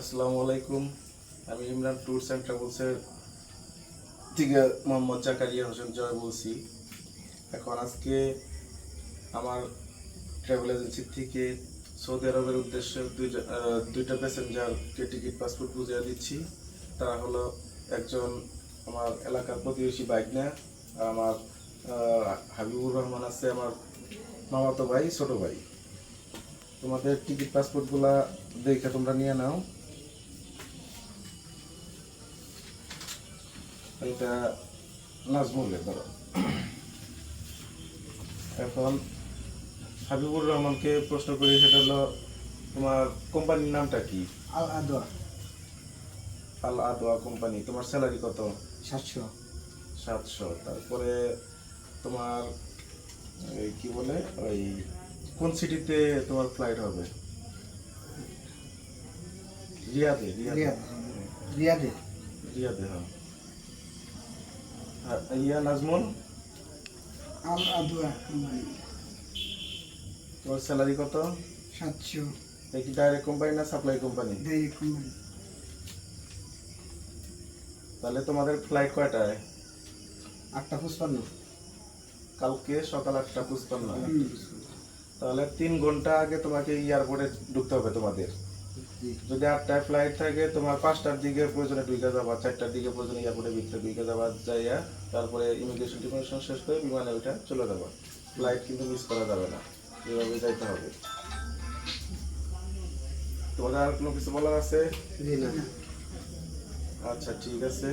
আসসালামু আলাইকুম আমি ইমরান ট্যুরস অ্যান্ড ট্রাভেলসের থেকে মোহাম্মদ জাকারিয়া হোসেন জয় বলছি। এখন আজকে আমার ট্রাভেল এজেন্সি থেকে সৌদি আরবের উদ্দেশ্যে দুইটা প্যাসেঞ্জারকে টিকিট পাসপোর্ট বুঝিয়ে দিচ্ছি। তারা হলো একজন আমার এলাকার প্রতিবেশী বাইকনা আর আমার হাবিবুর রহমান আছে আমার মামাতো ভাই, ছোট ভাই। তোমাদের টিকিট পাসপোর্টগুলা দেখে তোমরা নিয়ে নাও। এটা নাজমুলের ধরো। এখন হাবিবুর রহমানকে প্রশ্ন করি সেটা হলো তোমার কোম্পানির নামটা কি? আল আদোয়া আল আদোয়া কোম্পানি তোমার স্যালারি কত? সাতশো। সাতশো। তারপরে তোমার এই কি বলে ওই কোন সিটিতে তোমার ফ্লাইট হবে? রিয়াদে রিয়াদে। রিয়াদ। রিয়াদে। রিয়াদে হ্যাঁ। আর ইয়া নাজমুল? আল আদোয়া তোমার স্যালারি কত? সাতশো। এটা কি ডাইরেক্ট কোম্পানি না সাপ্লাই কোম্পানি ডাইরেক্ট কোম্পানি তাহলে তোমাদের ফ্লাইট কয়টায়? আটটা পুষ্পান্ন কালকে সকাল আটটা পুষ্পান্ন তাহলে তিন ঘণ্টা আগে তোমাকে এয়ারপোর্টে ঢুকতে হবে তোমাদের। যদি আটটায় ফ্লাইট থাকে তোমার পাঁচটার দিকে প্রয়োজনে ঢুকে যাবা চারটার দিকে প্রয়োজনে এয়ারপোর্টের ভিতরে ঢুকে যাবা যাইয়া তারপরে ইমিগ্রেশন টিমিগ্রেশন শেষ করে বিমানে ওইটা চলে যাবা। ফ্লাইট কিন্তু মিস করা যাবে না এভাবে যাইতে হবে। তোমাদের আর কোনো কিছু বলার আছে? আচ্ছা ঠিক আছে।